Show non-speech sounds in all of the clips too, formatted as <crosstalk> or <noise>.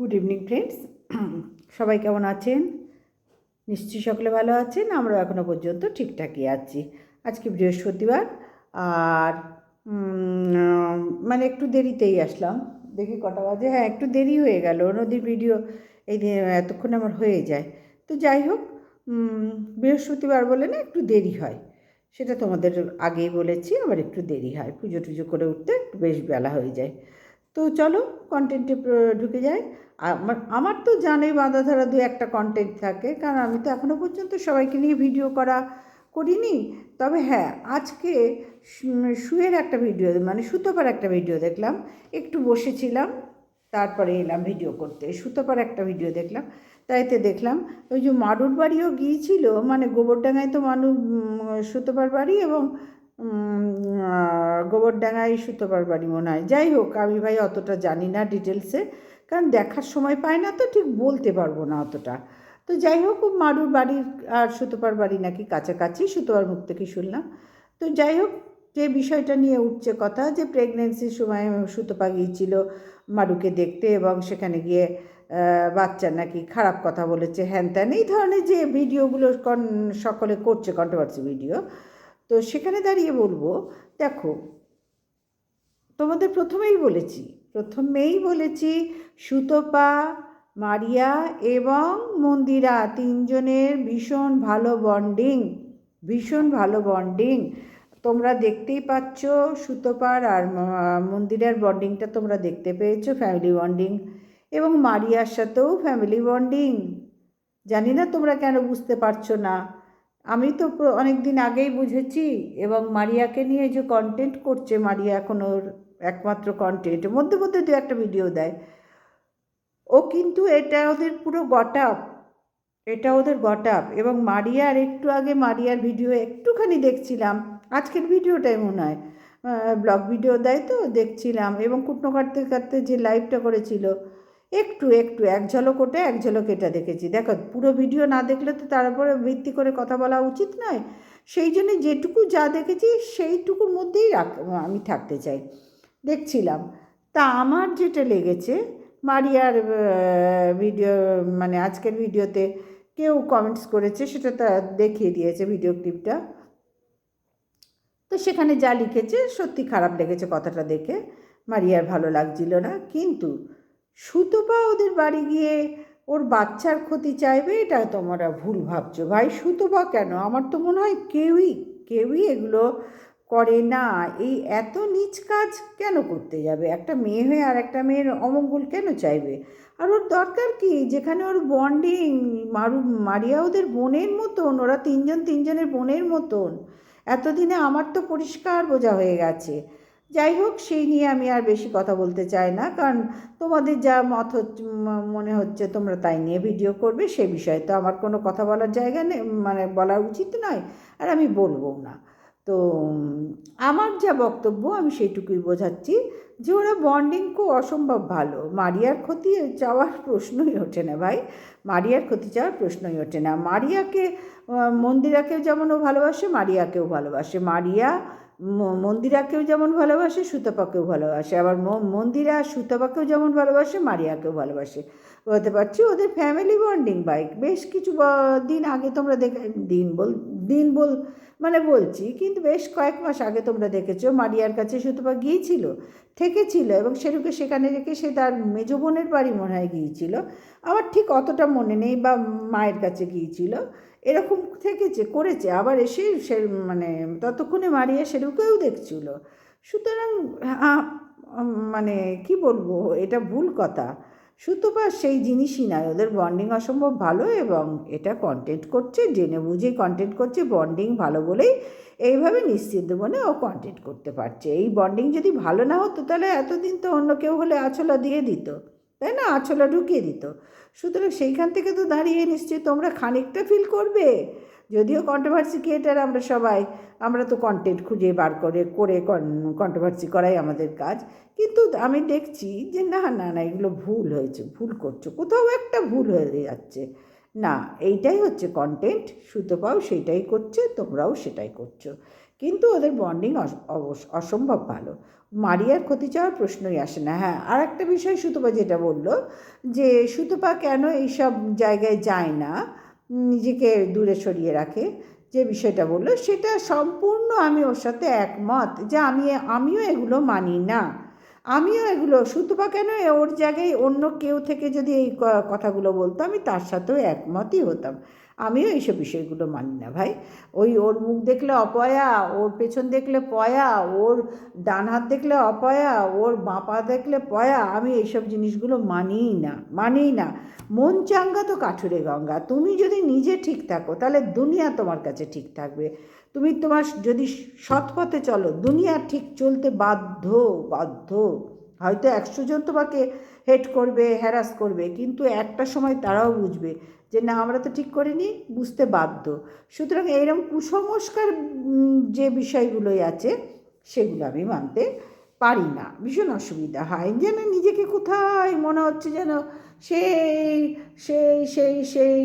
Good evening friends সবাই কেমন আছেন? নিশ্চয়ই সকলে ভালো আছেন। আমরা এখনও পর্যন্ত ঠিকঠাকই আছি। আজকে বৃহস্পতিবার, আর মানে একটু দেরিতেই আসলাম। দেখি কটা বাজে। হ্যাঁ একটু দেরি হয়ে গেল। নদীর ভিডিও এই এতক্ষণ আমার হয়ে যায়। তো যাই হোক বৃহস্পতিবার বলে না একটু দেরি হয়। সেটা তোমাদের আগেই বলেছি, আবার একটু দেরি হয়। পুজো টুজো করে উঠতে একটু বেশ বেলা হয়ে যায়। তো চলো কন্টেন্টে ঢুকে যাই। আমার আমার তো জানোই বাঁধা ধরা দু একটা কন্টেন্ট থাকে কারণ আমি তো এখনও পর্যন্ত সবাইকে নিয়ে ভিডিও করা করিনি। তবে হ্যাঁ আজকে শুয়ের একটা ভিডিও মানে সুতোপার একটা ভিডিও দেখলাম। একটু বসেছিলাম তারপরে এলাম ভিডিও করতে। সুতোপার একটা ভিডিও দেখলাম তাইতে দেখলাম ওই যে মারুর বাড়িও গিয়েছিল মানে গোবরডাঙ্গায় তো মানু উম, সুতোপার বাড়ি এবং গোবরডাঙ্গায় সুতোপার বাড়ি মনে হয়। যাই হোক আমি ভাই অতটা জানি না ডিটেলসে কারণ দেখার সময় পাই না তো ঠিক বলতে পারব না অতটা। তো যাই হোক মারুর বাড়ির আর সুতোপার বাড়ি নাকি কাছাকাছি সুতোপার মুখ থেকে শুনলাম। তো যাই হোক যে বিষয়টা নিয়ে উঠছে কথা যে প্রেগনেন্সির সময় সুতোপা গিয়েছিল মারুকে দেখতে এবং সেখানে গিয়ে আহ, বাচ্চার নাকি খারাপ কথা বলেছে হ্যান ত্যান এই ধরনের যে ভিডিওগুলো সকলে করছে কন্ট্রোভার্সি ভিডিও তো সেখানে দাঁড়িয়ে বলব, দেখো, তোমাদের প্রথমেই বলেছি প্রথমেই বলেছি সুতপা, মারিয়া এবং মন্দিরা তিনজনের ভীষণ ভালো বন্ডিং, ভীষণ ভালো বন্ডিং। তোমরা দেখতেই পাচ্ছ সুতপার আর মন্দিরের বন্ডিংটা তোমরা দেখতে পেয়েছ ফ্যামিলি বন্ডিং এবং মারিয়ার সাথেও ফ্যামিলি বন্ডিং। জানি না তোমরা কেন বুঝতে পারছ না। আমি তো অনেক দিন আগেই বুঝেছি এবং মারিয়াকে নিয়ে যে কন্টেন্ট করছে, মারিয়া এখন ওর একমাত্র কন্টেন্ট মধ্যে মধ্যে দু একটা ভিডিও দেয়। ও কিন্তু এটা ওদের পুরো গট আপ এটা ওদের গট আপ এবং মারিয়ার একটু আগে মারিয়ার ভিডিও একটুখানি দেখছিলাম, আজকের ভিডিওটাই মনে হয় ব্লগ ভিডিও দেয় তো, দেখছিলাম এবং কুটনো কাটতে কাটতে যে লাইভটা করেছিল একটু একটু, এক ঝলক ওটা এক ঝলক এটা দেখেছি। দেখো, পুরো ভিডিও না দেখলে তো তার উপরে ভিত্তি করে কথা বলা উচিত নয়। সেই জন্য যেটুকু যা দেখেছি, সেইটুকুর মধ্যেই রাখ আমি থাকতে চাই। দেখছিলাম। তা আমার যেটা লেগেছে, মারিয়ার ভিডিও মানে আজকের ভিডিওতে কেউ কমেন্টস করেছে, সেটা তা দেখিয়ে দিয়েছে ভিডিও ক্লিপটা তো সেখানে যা লিখেছে, সত্যি খারাপ লেগেছে কথাটা দেখে। মারিয়ার ভালো লাগছিল না। কিন্তু সুতপা ওদের বাড়ি গিয়ে ওর বাচ্চার ক্ষতি চাইবে, এটা তোমরা ভুল ভাবছ। ভাই সুতপা কেন? আমার তো মনে হয় কেউই কেউই এগুলো করে না। এই এত নিচ কাজ কেন করতে যাবে? একটা মেয়ে হয়ে আর একটা মেয়ের অমঙ্গল কেন চাইবে? আর ওর দরকার কি? যেখানে ওর বন্ডিং মারু, মারিয়া ওদের বোনের মতন, ওরা তিনজন তিনজনের বোনের মতন। এতদিনে আমার তো পরিষ্কার বোঝা হয়ে গেছে। যাই হোক, সেই নিয়ে আমি আর বেশি কথা বলতে চাই না, কারণ তোমাদের যা মত মনে হচ্ছে তোমরা তাই নিয়ে ভিডিও করবে, সে বিষয়ে তো আমার কোনো কথা বলার জায়গা নেই মানে বলা উচিত নয়, আর আমি বলব না। তো আমার যা বক্তব্য আমি সেইটুকুই বোঝাচ্ছি যে ওরা বন্ডিং খুব অসম্ভব ভালো। মারিয়ার ক্ষতি চাওয়ার প্রশ্নই ওঠে না ভাই, মারিয়ার ক্ষতি চাওয়ার প্রশ্নই ওঠে না। মারিয়াকে মন্দিরাকেও যেমন ও ভালোবাসে, মারিয়াকেও ভালোবাসে। মারিয়া মন্দিরাকেও যেমন ভালোবাসে, সুতপাকেও ভালোবাসে। আবার মন্দিরা সুতপাকেও যেমন ভালোবাসে, মারিয়াকেও ভালোবাসে। বলতে পারছি ওদের ফ্যামিলি বন্ডিং বাইক বেশ কিছু দিন আগে তোমরা দেখে, দিন বল দিন বল মানে বলছি, কিন্তু বেশ কয়েক মাস আগে তোমরা দেখেছ, মারিয়ার কাছে সুতপা গিয়েছিল, থেকেছিল এবং সেরুকে সেখানে রেখে সে তার মেজ বোনের বাড়ি মনে হয় গিয়েছিল। আমার ঠিক অতটা মনে নেই বা মায়ের কাছে গিয়েছিল। এরকম থেকেছে, করেছে। আবার এসে সে মানে ততক্ষণে মারিয়া সেরুকেও দেখছিল। সুতরাং মানে কি বলব, এটা ভুল কথা। সুতপা সেই জিনিসই নয়। ওদের বন্ডিং অসম্ভব ভালো এবং এটা কন্টেন্ট করছে, জেনে বুঝেই কন্টেন্ট করছে বন্ডিং ভালো বলেই এইভাবে নিশ্চিন্ত মনে ও কন্টেন্ট করতে পারছে। এই বন্ডিং যদি ভালো না হতো, তাহলে এতদিন তো অন্য কেউ হলে আছলা দিয়ে দিত। তাই না? আছলা ঢুকিয়ে দিত। সুতরাং সেইখান থেকে তো দাঁড়িয়ে নিশ্চয়ই তোমরা খানিকটা ফিল করবে। যদিও কন্ট্রোভার্সি ক্রিয়েটার আমরা সবাই, আমরা তো কন্টেন্ট খুঁজে বার করে করে কন্ট্রোভার্সি করাই আমাদের কাজ। কিন্তু আমি দেখছি যে না না না, এগুলো ভুল হয়েছে, ভুল করছ, কোথাও একটা ভুল হয়ে যাচ্ছে। না, এইটাই হচ্ছে কন্টেন্ট সুতোপাও সেইটাই করছে, তোমরাও সেটাই করছ। কিন্তু ওদের বন্ডিং অসম্ভব ভালো। মারিয়ার ক্ষতি চাওয়ার প্রশ্নই আসে না। হ্যাঁ আর একটা বিষয় সুতপা যেটা বলল যে, সুতপা কেন এইসব জায়গায় যায় না, নিজেকে দূরে সরিয়ে রাখে, যে বিষয়টা বলল, সেটা সম্পূর্ণ আমি ওর সাথে একমত যে আমি, আমিও এগুলো মানি না। আমিও এগুলো, সুতপা কেন ওর জায়গায় অন্য কেউ থেকে যদি এই কথাগুলো বলতো, আমি তার সাথেও একমতই হতাম। আমিও এইসব বিষয়গুলো মানি না, ভাই। ওই ওর মুখ দেখলে অপয়া, ওর পেছন দেখলে পয়া, ওর ডান হাত দেখলে অপয়া, ওর বাঁপা দেখলে পয়া, আমি এইসব জিনিসগুলো মানিই না মানিই না। মন চাঙ্গা তো কাঠুরে গঙ্গা, তুমি যদি নিজে ঠিক থাকো, তাহলে দুনিয়া তোমার কাছে ঠিক থাকবে। তুমি তোমার যদি সৎ পথে চলো, দুনিয়া ঠিক চলতে বাধ্য বাধ্য। হয়তো একশো জন তোমাকে হেট করবে হ্যারাস করবে, কিন্তু একটা সময় তারাও বুঝবে যে না, আমরা তো ঠিক করিনি, বুঝতে বাধ্য। সুতরাং এইরকম কুসংস্কার যে বিষয়গুলোই আছে, সেগুলো আমি মানতে পারি না। ভীষণ অসুবিধা হয়। যেন নিজেকে কোথায় মনে হচ্ছে যেন সেই সেই সেই সেই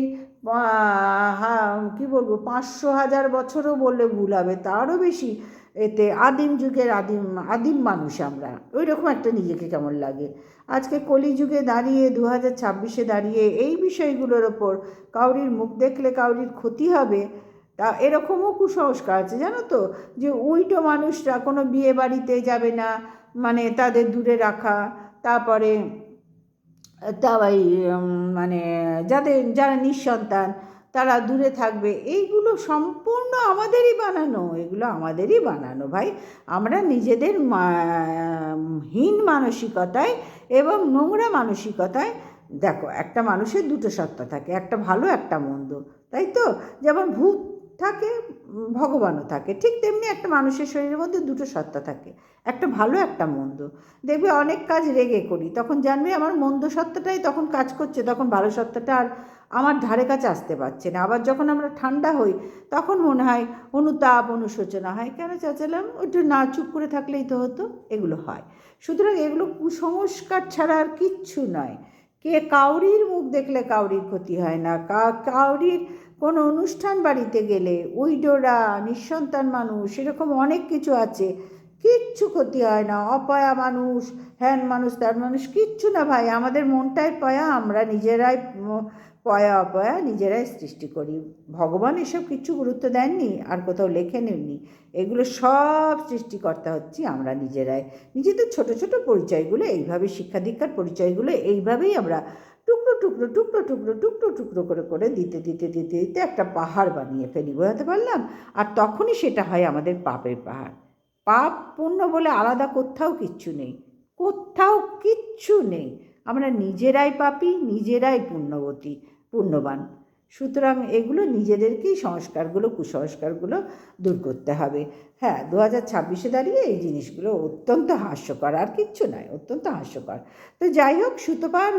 হ্যাঁ কী বলব, পাঁচশো হাজার বছরও বললে ভুল হবে, তারও বেশি এতে আদিম যুগের আদিম আদিম মানুষ আমরা। ওই রকম একটা নিজেকে কেমন লাগে। আজকে কলিযুগে দাঁড়িয়ে দু হাজার ছাব্বিশে দাঁড়িয়ে এই বিষয়গুলোর ওপর কাউরির মুখ দেখলে কাউরির ক্ষতি হবে, তা এরকমও কুসংস্কার আছে, জানো তো? যে উইটো মানুষরা কোনো বিয়ে বাড়িতে যাবে না মানে তাদের দূরে রাখা, তারপরে তা মানে যাদের, যারা নিঃসন্তান তারা দূরে থাকবে। এইগুলো সম্পূর্ণ আমাদেরই বানানো। এগুলো আমাদেরই বানানো ভাই। আমরা নিজেদের হীন মানসিকতায় এবং নোংরা মানসিকতায়, দেখো একটা মানুষের দুটো সত্তা থাকে, একটা ভালো, একটা মন্দ। তাই তো? যেমন ভূত থাকে ভগবানও থাকে। ঠিক তেমনি একটা মানুষের শরীরের মধ্যে দুটো সত্তা থাকে, একটা ভালো, একটা মন্দ। দেখবে অনেক কাজ রেগে করি, তখন জানবে আমার মন্দ সত্তাটাই তখন কাজ করছে, তখন ভালো সত্তাটা আর আমার ধারে কাছে আসতে পারছে না। আবার যখন আমরা ঠান্ডা হই, তখন মনে হয় অনুতাপ, অনুশোচনা হয়, কেন চাচালাম? ওইটা না চুপ করে থাকলেই তো হতো, এগুলো হয়। সুতরাং এগুলো কুসংস্কার ছাড়া আর কিচ্ছু নয়। কে কাউরির মুখ দেখলে কাউরির ক্ষতি হয় না কাউরির কোনো অনুষ্ঠান বাড়িতে গেলে উইডোরা নিঃসন্তান মানুষ, এরকম অনেক কিছু আছে। কিচ্ছু ক্ষতি হয় না। অপয়া মানুষ, হ্যান মানুষ তার মানুষ, কিচ্ছু না ভাই। আমাদের মনটাই পয়া, আমরা নিজেরাই পয়া, অপয়া নিজেরাই সৃষ্টি করি। ভগবান এসব কিছু গুরুত্ব দেননি, আর কোথাও লেখে নেননি। এগুলো সব সৃষ্টিকর্তা হচ্ছি আমরা নিজেরাই। নিজেদের ছোট ছোট পরিচয়গুলো, এইভাবে শিক্ষা দীক্ষার পরিচয়গুলো, এইভাবেই আমরা টুকরো টুকরো টুকরো টুকরো টুকরো টুকরো করে করে দিতে দিতে দিতে দিতে একটা পাহাড় বানিয়ে ফেলি, বোঝাতে পারলাম? আর তখনই সেটা হয় আমাদের পাপের পাহাড়। পাপ পুণ্য বলে আলাদা কোথাও কিচ্ছু নেই, কোথাও কিচ্ছু নেই। আমরা নিজেরাই পাপি, নিজেরাই পুণ্যবতী, পুণ্যবান। সুতরাং এগুলো নিজেদেরকেই সংস্কারগুলো, কুসংস্কারগুলো দূর করতে হবে। হ্যাঁ দু হাজার ছাব্বিশে দাঁড়িয়ে এই জিনিসগুলো অত্যন্ত হাস্যকর, আর কিচ্ছু নয়, অত্যন্ত হাস্যকর। তো যাই হোক, সুতপার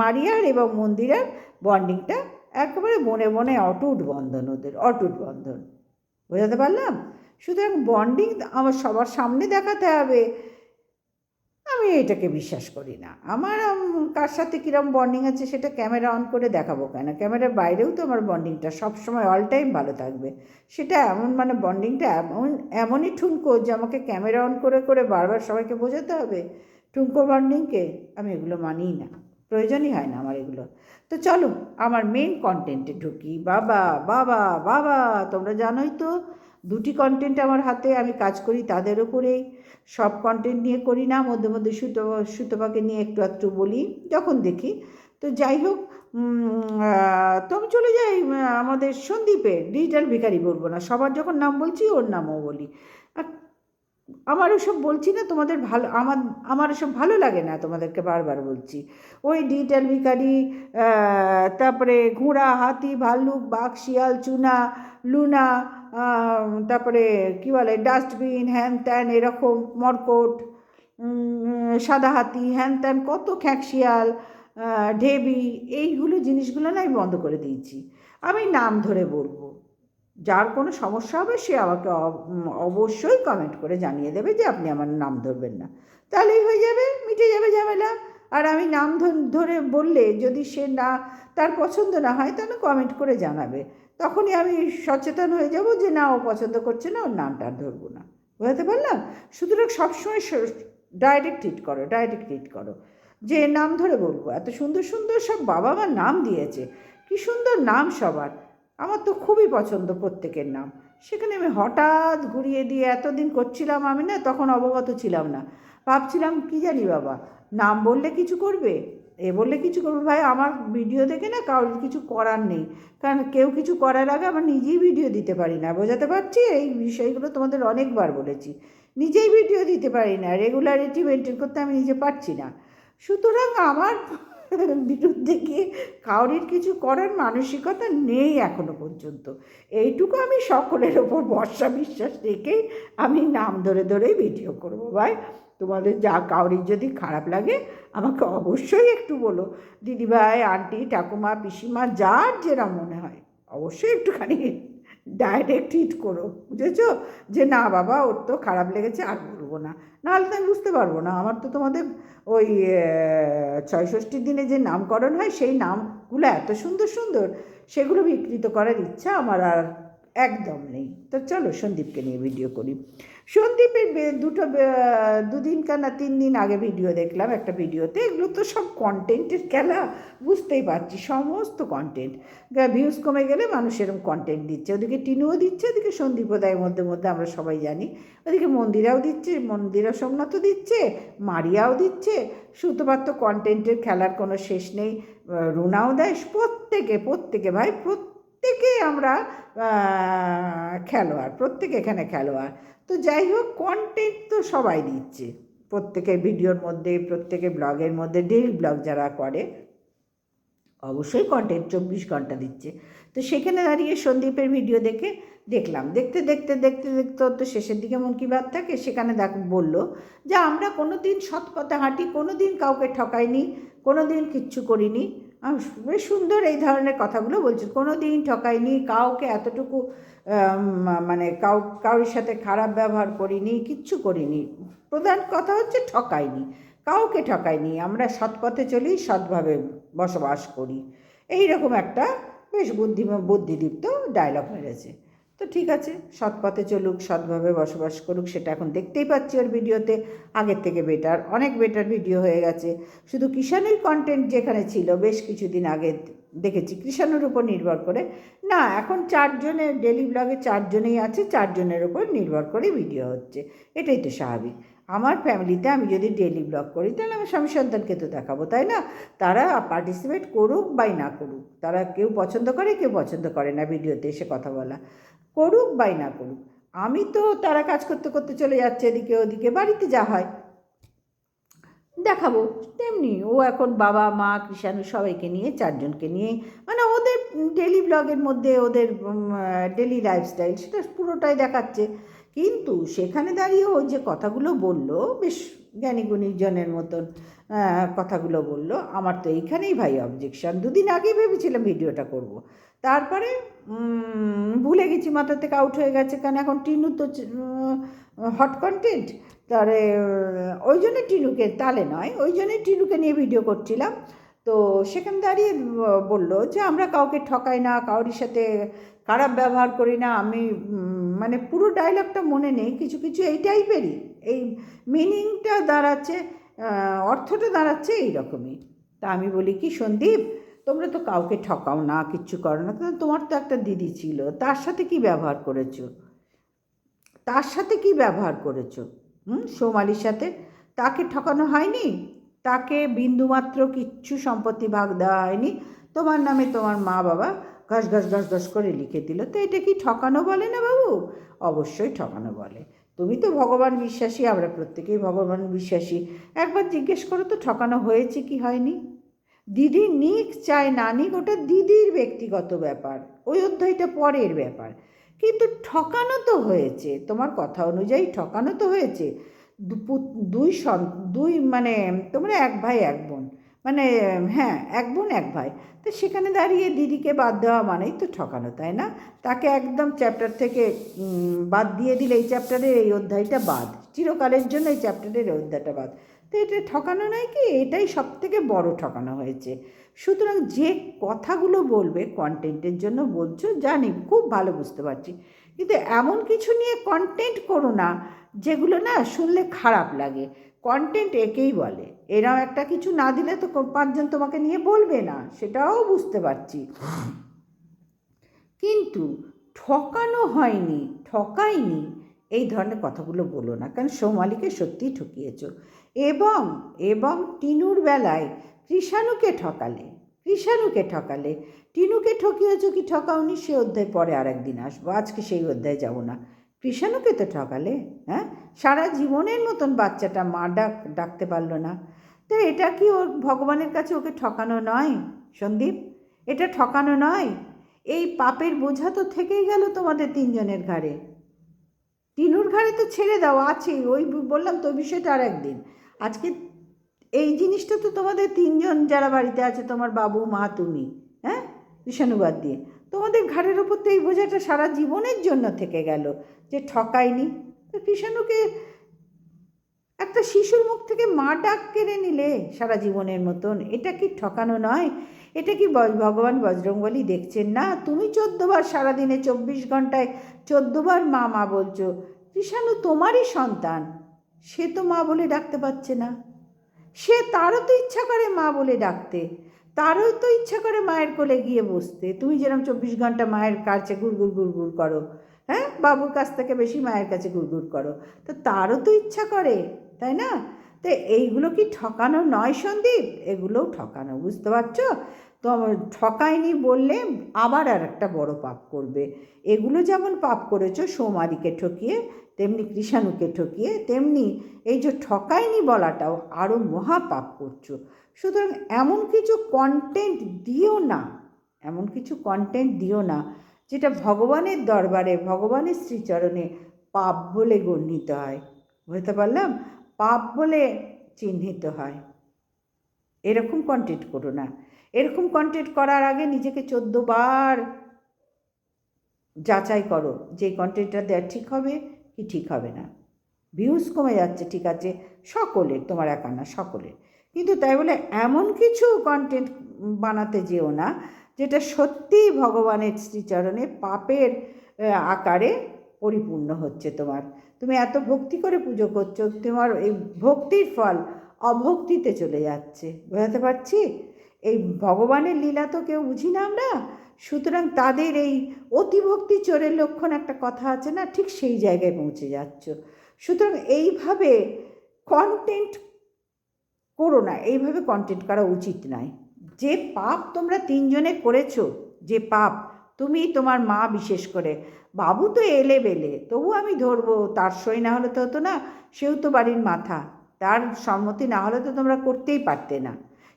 মারিয়ার এবং মন্দিরের বন্ডিংটা একেবারে মনে মনে অটুট বন্ধন ওদের, অটুট বন্ধন। বোঝাতে পারলাম? সুতরাং বন্ডিং আমার সবার সামনে দেখাতে হবে। আমি এটাকে বিশ্বাস করি না। আমার কার সাথে কীরকম বন্ডিং আছে সেটা ক্যামেরা অন করে দেখাবো কেন? ক্যামেরার বাইরেও তো আমার বন্ডিংটা সবসময় অল টাইম ভালো থাকবে। সেটা এমন মানে বন্ডিংটা এমন, এমনই ঠুনকো যে আমাকে ক্যামেরা অন করে করে বারবার সবাইকে বোঝাতে হবে। ঠুনকো বন্ডিংকে আমি এগুলো মানি না। প্রয়োজনই হয় না আমার এগুলো। তো চলো, আমার মেন কন্টেন্টে ঢুকি। বাবা বাবা বাবা, তোমরা জানোই তো, দুটি কন্টেন্ট আমার হাতে, আমি কাজ করি তাদের ওপরেই সব কন্টেন্ট নিয়ে করি না, মধ্যে মধ্যে সুতো, সুতোপাকে নিয়ে একটু একটু বলি, যখন দেখি। তো যাই হোক তো আমি চলে যাই আমাদের সন্দীপে ডিজিটাল ভিকারি বলব না, সবার যখন নাম বলছি, ওর নামও বলি। আমার ওসব বলছি না, তোমাদের ভালো, আমার আমার ওসব ভালো লাগে না, তোমাদেরকে বারবার বলছি। ওই ডিজিটাল ভিকারি তারপরে ঘোড়া, হাতি, ভাল্লুক, বাঘ, শিয়াল, চুনা, লুনা তারপরে কী বলে ডাস্টবিন হ্যান ত্যান এরকম, মরকট সাদা হাতি হ্যান ত্যান কত খ্যাঁকশিয়াল ঢেবি, এইগুলো জিনিসগুলো না আমি বন্ধ করে দিয়েছি। আমি নাম ধরে বলব, যার কোনো সমস্যা হবে সে আমাকে অবশ্যই কমেন্ট করে জানিয়ে দেবে যে আপনি আমার নাম ধরবেন না। তাহলেই হয়ে যাবে, মিটে যাবে ঝামেলা। আর আমি নাম ধরে বললে যদি সে না, তার পছন্দ না হয়, তাহলে কমেন্ট করে জানাবে। তখনই আমি সচেতন হয়ে যাব যে না, ও পছন্দ করছে না, ওর নামটা আর ধরবো না। বুঝতে পারলাম? সুতরাং সবসময় ডাইরেক্ট হিট করো ডাইরেক্ট হিট করো। যে নাম ধরে বলব, এত সুন্দর সুন্দর সব বাবা মার নাম দিয়েছে, কি সুন্দর নাম সবার। আমার তো খুবই পছন্দ প্রত্যেকের নাম। সেখানে আমি হঠাৎ ঘুরিয়ে দিয়ে এতদিন করছিলাম আমি না, তখন অবগত ছিলাম না। ভাবছিলাম, কি জানি বাবা, নাম বললে কিছু করবে? এ বললে কিছু করবে ভাই, আমার ভিডিও দেখে না কারোর কিছু করার নেই। কারণ কেউ কিছু করার আগে আমার নিজেই ভিডিও দিতে পারি না। বোঝাতে পারছি? এই বিষয়গুলো তোমাদের অনেকবার বলেছি। নিজেই ভিডিও দিতে পারি না। রেগুলারিটি মেনটেন করতে আমি নিজে পারছি না। সুতরাং আমার <laughs> বিরুদ্ধে গিয়ে কাউরির কিছু করার মানসিকতা নেই এখনও পর্যন্ত। এইটুকু আমি সকলের ওপর ভরসা বিশ্বাস রেখেই আমি নাম ধরে ধরেই ভিডিও করব। ভাই, তোমাদের যা কাউরির যদি খারাপ লাগে, আমাকে অবশ্যই একটু বলো। দিদিভাই, আন্টি, ঠাকুমা, পিসিমা, যার যেরা মনে হয়, অবশ্যই একটুখানি ডাইরেক্ট হিট করো, বুঝেছ? যে না বাবা, ওর তো খারাপ লেগেছে, আর বলব না। নাহলে তো আমি বুঝতে পারব না। আমার তো তোমাদের ওই ছয়ষষ্ঠীর দিনে যে নামকরণ হয়, সেই নামগুলো এত সুন্দর সুন্দর, সেগুলো বিকৃত করার ইচ্ছা আমার আর একদম নেই। তো চলো সন্দীপকে নিয়ে ভিডিও করি। সন্দীপের দুটো বে- দুদিন না তিন দিন আগে ভিডিও দেখলাম একটা ভিডিওতে এগুলো তো সব কন্টেন্টের খেলা, বুঝতেই পারছি, সমস্ত কন্টেন্ট ভিউজ কমে গেলে মানুষ এরকম কন্টেন্ট দিচ্ছে। ওদিকে টিনুও দিচ্ছে, ওদিকে সন্দীপদায়ের মধ্যে মধ্যে আমরা সবাই জানি। ওদিকে মন্দিরাও দিচ্ছে, মন্দিরা সোমনাথও দিচ্ছে, মারিয়াও দিচ্ছে। সুতপাত্র কন্টেন্টের খেলার কোনো শেষ নেই রুনাও দেয়। প্রত্যেকে প্রত্যেকে ভাই, প্রত্যেকে আমরা খেলোয়াড়, প্রত্যেকে এখানে খেলোয়াড়। তো যাই হোক কন্টেন্ট তো সবাই দিচ্ছে। প্রত্যেকের ভিডিওর মধ্যে, প্রত্যেকের ব্লগের মধ্যে ডেইলি ব্লগ যারা করে, অবশ্যই কন্টেন্ট চব্বিশ ঘণ্টা দিচ্ছে। তো সেখানে দাঁড়িয়ে সন্দীপের ভিডিও দেখে দেখলাম। দেখতে দেখতে দেখতে দেখতে তো শেষের দিকে মন কি বাত থাকে, সেখানে দেখ, বলল যে, আমরা কোনো দিন সৎ পথে হাঁটি কোনো দিন কাউকে ঠকাইনি কোনো দিন কিচ্ছু করিনি। বেশ সুন্দর এই ধরনের কথাগুলো বলছেন। কোনো দিন ঠকাইনি কাউকে এতটুকু মানে কাউ, কারোর সাথে খারাপ ব্যবহার করিনি, কিচ্ছু করিনি। প্রধান কথা হচ্ছে ঠকাইনি কাউকে ঠকাইনি আমরা সৎ পথে চলি, সৎভাবে বসবাস করি। এই রকম একটা বেশ বুদ্ধি বুদ্ধিদীপ্ত ডায়লগ মেরেছে তো ঠিক আছে সৎ পথে চলুক, সৎভাবে বসবাস করুক, সেটা এখন দেখতেই পাচ্ছি ওর ভিডিওতে। আগের থেকে বেটার অনেক বেটার ভিডিও হয়ে গেছে। শুধু কিষাণের কন্টেন্ট যেখানে ছিল, বেশ কিছুদিন আগে দেখেছি, কৃষাণের উপর নির্ভর করে। না, এখন চারজনের ডেলি ব্লগে চারজনেই আছে, চারজনের উপর নির্ভর করে ভিডিও হচ্ছে। এটাই তো স্বাভাবিক। আমার ফ্যামিলিতে আমি যদি ডেলি ব্লগ করি, তাহলে আমার স্বামী সন্তানকে তো দেখাবো, তাই না? তারা পার্টিসিপেট করুক বাই না করুক, তারা কেউ পছন্দ করে, কেউ পছন্দ করে না ভিডিওতে এসে কথা বলা। করুক বাই না করুক, আমি তো তারা কাজ করতে করতে চলে যাচ্ছে এদিকে ওদিকে, বাড়িতে যা হয়। দেখাবো, তেমনি ও এখন বাবা, মা, কৃষাণু সবাইকে নিয়ে, চারজনকে নিয়ে মানে ওদের ডেলি ব্লগের মধ্যে ওদের ডেলি লাইফস্টাইল সেটা পুরোটাই দেখাচ্ছে। কিন্তু সেখানে দাঁড়িয়ে ও যে কথাগুলো বলল, বেশ জ্ঞানী গুণীজনের মতন কথাগুলো বলল, আমার তো এইখানেই ভাই অবজেকশন দুদিন আগেই ভেবেছিলাম ভিডিওটা করব। তারপরে ভুলে গেছি, মাথা থেকে আউট হয়ে গেছে, কারণ এখন টিনু তো হট কন্টেন্ট তারে, ওই জন্য টিনুকে, তালে নয়, ওই জন্যে টিনুকে নিয়ে ভিডিও করছিলাম। তো সেখানে দাঁড়িয়ে বলল যে, আমরা কাউকে ঠকাই না, কাউরির সাথে খারাপ ব্যবহার করি না, আমি মানে পুরো ডায়লগটা মনে নেই, কিছু কিছু এই টাইপেরই এই মিনিংটা দাঁড়াচ্ছে অর্থটা দাঁড়াচ্ছে এই রকমই তা আমি বলি, কি সন্দীপ তোমরা তো কাউকে ঠকাও না, কিচ্ছু করো না। তোমার তো একটা দিদি ছিল, তার সাথে কি ব্যবহার করেছ? তার সাথে কি ব্যবহার করেছ? হুম, সোমালির সাথে? তাকে ঠকানো হয়নি? তাকে বিন্দুমাত্র কিচ্ছু সম্পত্তি ভাগ দেওয়া হয়নি? তোমার নামে তোমার মা বাবা ঘাস ঘাস ঘাস ঘাস করে লিখে দিল। তো এটা কি ঠকানো বলে না বাবু? অবশ্যই ঠকানো বলে। তুমি তো ভগবান বিশ্বাসী, আমরা প্রত্যেকেই ভগবান বিশ্বাসী। একবার জিজ্ঞেস করো তো ঠকানো হয়েছে কি হয়নি? দিদি নিক চায় না নিক, ওটা দিদির ব্যক্তিগত ব্যাপার, ওই অধ্যায়টা পরের ব্যাপার। কিন্তু ঠকানো তো হয়েছে, তোমার কথা অনুযায়ী ঠকানো তো হয়েছে। দুই সন, দুই মানে তোমরা এক ভাই, এক বোন মানে হ্যাঁ এক বোন, এক ভাই। তো সেখানে দাঁড়িয়ে দিদিকে বাদ দেওয়া মানেই তো ঠকানো, তাই না? তাকে একদম চ্যাপ্টার থেকে বাদ দিয়ে দিলে এই চ্যাপ্টারের এই অধ্যায়টা বাদ, চিরকালের জন্য এই চ্যাপ্টারের এই অধ্যায়টা বাদ। তো এটা ঠকানো নয় কি? এটাই সব থেকে বড় ঠকানো হয়েছে। সুতরাং যে কথাগুলো বলবে কন্টেন্টের জন্য বলছো, জানি, খুব ভালো বুঝতে পারছি। কিন্তু এমন কিছু নিয়ে কন্টেন্ট করো না, যেগুলো না শুনলে খারাপ লাগে। কন্টেন্ট একেই বলে। এরাও একটা কিছু না দিলে তো পাঁচজন তোমাকে নিয়ে বলবে না, সেটাও বুঝতে পারছি। কিন্তু ঠকানো হয়নি ঠকায়নি এই ধরনের কথাগুলো বলো না। কারণ সোমালিকে সত্যিই ঠকিয়েছ। এবং এবং টিনুর বেলায় কৃষাণুকে ঠকালে। কৃষাণুকে ঠকালে। টিনুকে ঠকিয়েছ কি ঠকাওনি? সে অধ্যায় পরে আর একদিন আসব। আজকে সেই অধ্যায় যাব না। কৃষাণুকে তো ঠকালে হ্যাঁ? সারা জীবনের মতন বাচ্চাটা মা ডাক, ডাকতে পারল না। তো এটা কি ওর ভগবানের কাছে ওকে ঠকানো নয়, সন্দীপ? এটা ঠকানো নয়? এই পাপের বোঝা তো থেকেই গেল তোমাদের তিনজনের ঘাড়ে। টিনুর ঘাড়ে তো ছেড়ে দাও আছে ওই বললাম তো বিষয়টা আর একদিন আজকে এই জিনিসটা তো তোমাদের তিনজন যারা বাড়িতে আছে, তোমার বাবু, মা, তুমি হ্যাঁ? কৃষাণুবাদ দিয়ে। তোমাদের ঘাড়ের ওপর তো এই বোঝাটা সারা জীবনের জন্য থেকে গেল যে ঠকায়নি। তো কৃষাণুকে একটা শিশুর মুখ থেকে মা ডাক কেড়ে নিলে সারা জীবনের মতন, এটা কি ঠকানো নয়? এটা কি ভগবান বজরংবলী দেখছেন না? তুমি চোদ্দবার সারাদিনে চব্বিশ ঘন্টায় চোদ্দবার মা মা বলছো কৃষাণু তোমারই সন্তান। সে তো মা বলে ডাকতে পারছে না। সে তারও তো ইচ্ছা করে মা বলে ডাকতে। তারও তো ইচ্ছা করে মায়ের কোলে গিয়ে বসতে। তুমি যেরকম চব্বিশ ঘণ্টা মায়ের কাছে গুড়গুড় গুড়গুড় করো হ্যাঁ? বাবুর কাছ থেকে বেশি মায়ের কাছে গুড়গুড় করো। তো তারও তো ইচ্ছা করে, তাই না? তো এইগুলো কি ঠকানো নয় সন্দীপ? এগুলোও ঠকানো, বুঝতে পারছ? তো ঠকায়নি বললে আবার আর একটা বড় পাপ করবে। এগুলো যেমন পাপ করেছ সৌমারিকে ঠকিয়ে, তেমনি কৃষাণুকে ঠকিয়ে, তেমনি এই যে ঠকায়নি বলাটাও আরও মহা পাপ করছ। সুতরাং এমন কিছু কন্টেন্ট দিও না, এমন কিছু কন্টেন্ট দিও না, যেটা ভগবানের দরবারে, ভগবানের শ্রীচরণে পাপ বলে গণ্যিত হয়। বুঝতে পারলাম? পাপ বলে চিহ্নিত হয়। এরকম কন্টেন্ট করো না। এরকম কন্টেন্ট করার আগে নিজেকে চোদ্দোবার যাচাই করো যে কন্টেন্টটা দেওয়া ঠিক হবে কি ঠিক হবে না। ভিউজ কমে যাচ্ছে, ঠিক আছে, সকলের, তোমার একা না, সকলের। কিন্তু তাই বলে এমন কিছু কন্টেন্ট বানাতে যেও না যেটা সত্যিই ভগবানের শ্রীচরণে পাপের আকারে পরিপূর্ণ হচ্ছে তোমার। তুমি এত ভক্তি করে পুজো করছ, তোমার এই ভক্তির ফল অভক্তিতে চলে যাচ্ছে। বোঝাতে পারছি? এই ভগবানের লীলা তো কেউ বুঝি না আমরা? সুতরাং তাদের এই অতিভক্তি চোরের লক্ষণ একটা কথা আছে না, ঠিক সেই জায়গায় পৌঁছে যাচ্ছ। সুতরাং এইভাবে কন্টেন্ট করো না, এইভাবে কন্টেন্ট করা উচিত নয়। যে পাপ তোমরা তিনজনে করেছ, যে পাপ তুমি তোমার মা বিশেষ করে, বাবু তো এলে বেলে, তবু আমি ধরবো, তার সই না হলে তো হতো না, সেও তো বাড়ির মাথা, তার সম্মতি না হলে তো তোমরা করতেই পারতে না।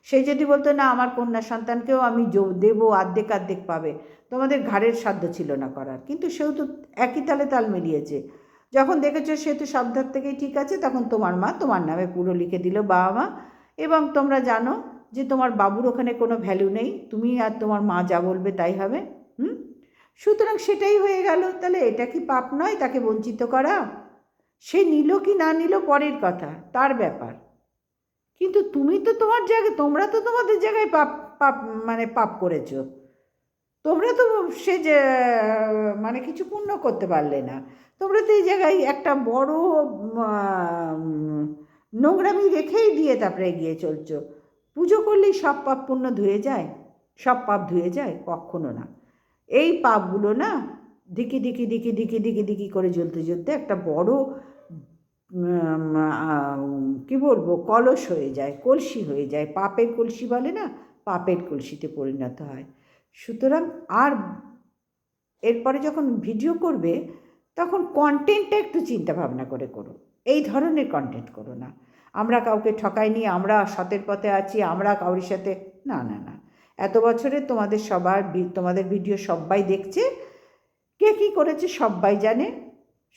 সে যদি বলতো, না, আমার কন্যা সন্তানকেও আমি দেবো আর্ধেক আর্ধেক পাবে। তোমাদের ঘাড়ের সাধ্য ছিল না করার। কিন্তু সেও তো একই তালে তাল মিলিয়েছে। যখন দেখেছ সে তো সব ধার থেকেই ঠিক আছে, তখন তোমার মা তোমার নামে পুরো লিখে দিল, বাবা মা, এবং তোমরা জানো যে তোমার বাবুর ওখানে কোনো ভ্যালু নেই। তুমি আর তোমার মা যা বলবে তাই হবে। হুম? সুতরাং সেটাই হয়ে গেল। তাহলে এটা কি পাপ নয়? তাকে বঞ্চিত করা? সে নিল কি না নিল পরের কথা, তার ব্যাপার। কিন্তু তুমি তো তোমার জায়গায়, তোমরা তো তোমাদের জায়গায় পাপ পাপ মানে পাপ করেছ। তোমরা তো সে যে মানে কিছু পূর্ণ করতে পারলে না। তোমরা তো এই জায়গায় একটা বড় নোংরামি রেখেই দিয়ে তারপরে এগিয়ে চলছো। পুজো করলেই সব পাপ পুণ্য ধুয়ে যায়? সব পাপ ধুয়ে যায়? কখনো না। এই পাপগুলো না দিকি দিকি দিকি দিকি দিকি দিকি করে জ্বলতে জ্বলতে একটা বড় কি বলব, কলস হয়ে যায়, কলসি হয়ে যায়। পাপের কলসি বলে না? পাপের কলসিতে পরিণত হয়। সুতরাং আর এরপরে যখন ভিডিও করবে, তখন কন্টেন্টটা একটু চিন্তা ভাবনা করে করো। এই ধরনের কন্টেন্ট করো না। আমরা কাউকে ঠকাইনি, আমরা সতের পথে আছি, আমরা কাউরির সাথে না না না। এত বছরে তোমাদের সবার, তোমাদের ভিডিও সবাই দেখছে। কে কী করেছে সবাই জানে।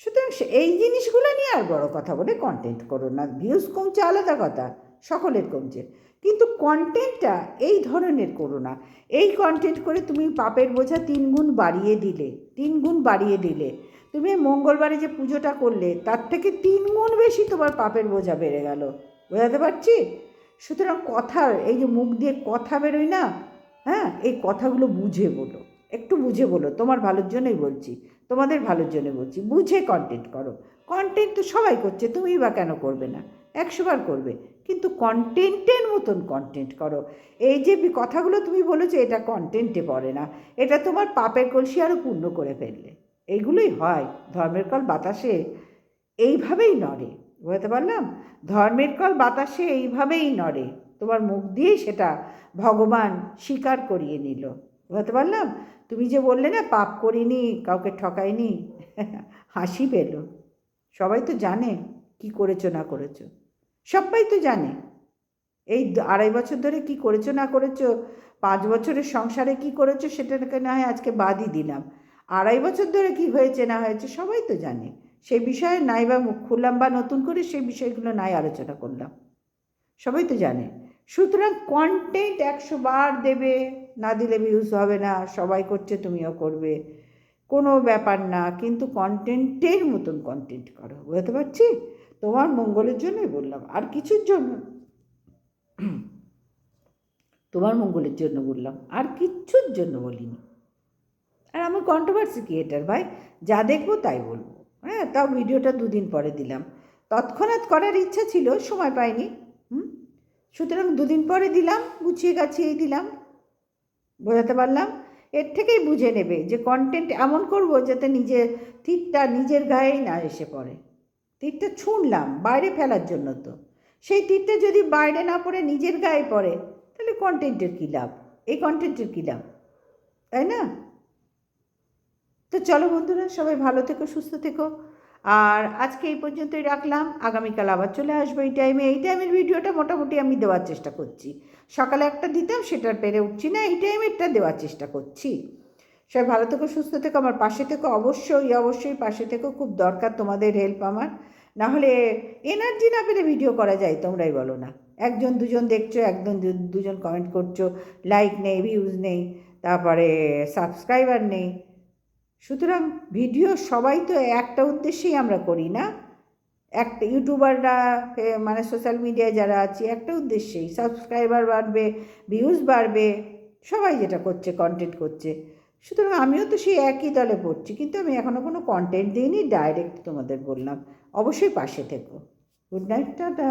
সুতরাং এই জিনিসগুলো নিয়ে আর বড় কথা বলে কন্টেন্ট করো না। ভিউজ কমছে আলাদা কথা, সকলের কমছে। কিন্তু কন্টেন্টটা এই ধরনের করো না। এই কন্টেন্ট করে তুমি পাপের বোঝা তিন গুণ বাড়িয়ে দিলে, তিন গুণ বাড়িয়ে দিলে। তুমি মঙ্গলবারে যে পুজোটা করলে, তার থেকে তিন গুণ বেশি তোমার পাপের বোঝা বেড়ে গেল। বোঝাতে পারছি? সুতরাং কথার এই যে মুখ দিয়ে কথা বেরোয় না হ্যাঁ? এই কথাগুলো বুঝে বলো। একটু বুঝে বলো, তোমার ভালোর জন্যই বলছি। তোমাদের ভালোর জন্য বলছি, বুঝে কন্টেন্ট করো। কন্টেন্ট তো সবাই করছে, তুমি বা কেন করবে না? একশোবার করবে। কিন্তু কন্টেন্টের মতন কন্টেন্ট করো। এই যে কথাগুলো তুমি বলেছ, এটা কন্টেন্টে পড়ে না। এটা তোমার পাপের কলসি আরও পূর্ণ করে ফেললে। এইগুলোই হয়। ধর্মের কল বাতাসে এইভাবেই নড়ে। বুঝতে পারলাম? ধর্মের কল বাতাসে এইভাবেই নড়ে। তোমার মুখ দিয়েই সেটা ভগবান স্বীকার করিয়ে নিল। বুঝতে পারলাম? তুমি যে বললে না, পাপ করিনি, কাউকে ঠকাইনি, হাসি পেল। সবাই তো জানে কি করেছ, না করেছ। সবাই তো জানে। এই আড়াই বছর ধরে কি করেছ, না করেছ, পাঁচ বছরের সংসারে কি করেছ, সেটাকে না হয় আজকে বাদই দিলাম। আড়াই বছর ধরে কি হয়েছে, না হয়েছে, সবাই তো জানে। সেই বিষয়ে নাই বা মুখ খুললাম বা নতুন করে সেই বিষয়গুলো নাই আলোচনা করলাম। সবাই তো জানে। সুতরাং কন্টেন্ট একশো বার দেবে। না দিলে ভিউজ হবে না, সবাই করছে তুমিও করবে। কোনো ব্যাপার না, কিন্তু কন্টেন্টের মতন কন্টেন্ট করো, বুঝতে পারছি? তোমার মঙ্গলের জন্যই বললাম, আর কিছুর জন্য তোমার মঙ্গলের জন্য বললাম, আর কিচ্ছুর জন্য বলিনি। আর আমার কন্ট্রোভার্সি ক্রিয়েটার ভাই, যা দেখব তাই বলব। হ্যাঁ তাও ভিডিওটা দুদিন পরে দিলাম। তৎক্ষণাৎ করার ইচ্ছা ছিল, সময় পাইনি। হুম? সুতরাং দুদিন পরে দিলাম গুছিয়ে গাছিয়েই দিলাম। বোঝাতে পারলাম? এর থেকেই বুঝে নেবে যে কন্টেন্ট এমন করব যাতে নিজের তীরটা নিজের গায়েই না এসে পড়ে। তীরটা ছুঁড়লাম, বাইরে ফেলার জন্য তো। সেই তীরটা যদি বাইরে না পড়ে, নিজের গায়ে পড়ে, তাহলে কন্টেন্টের কী লাভ? এই কন্টেন্টের কী লাভ? তাই না? তো চলো বন্ধুরা, সবাই ভালো থেকো, সুস্থ থেকো। আর আজকে এই পর্যন্তই রাখলাম। আগামীকাল আবার চলে আসব এই টাইমে এই টাইমের ভিডিওটা মোটামুটি আমি দেওয়ার চেষ্টা করছি। সকালে একটা দিতাম, সেটার পেরে উঠছি না। এই টাইমেরটা দেওয়ার চেষ্টা করছি। সবাই ভালো থেকো, সুস্থ থেকো, আমার পাশে থেকো। অবশ্যই অবশ্যই পাশে থেকো। খুব দরকার তোমাদের হেল্প আমার। নাহলে এনার্জি না পেলে ভিডিও করা যায়, তোমরাই বলো না। একজন, দুজন দেখছ, একজন দুজন কমেন্ট করছ। লাইক নেই ভিউজ নেই, তারপরে সাবস্ক্রাইবার নেই। সুতরাং ভিডিও সবাই তো একটা উদ্দেশ্যেই আমরা করি, না? একটা ইউটিউবাররা মানে সোশ্যাল মিডিয়ায় যারা আছি, একটা উদ্দেশ্যেই। সাবস্ক্রাইবার বাড়বে, ভিউজ বাড়বে, সবাই যেটা করছে কন্টেন্ট করছে। সুতরাং আমিও তো সেই একই দলে পড়ছি, কিন্তু আমি এখনও কোনো কন্টেন্ট দিইনি ডাইরেক্ট তোমাদের বললাম। অবশ্যই পাশে থেকো। Good night tata.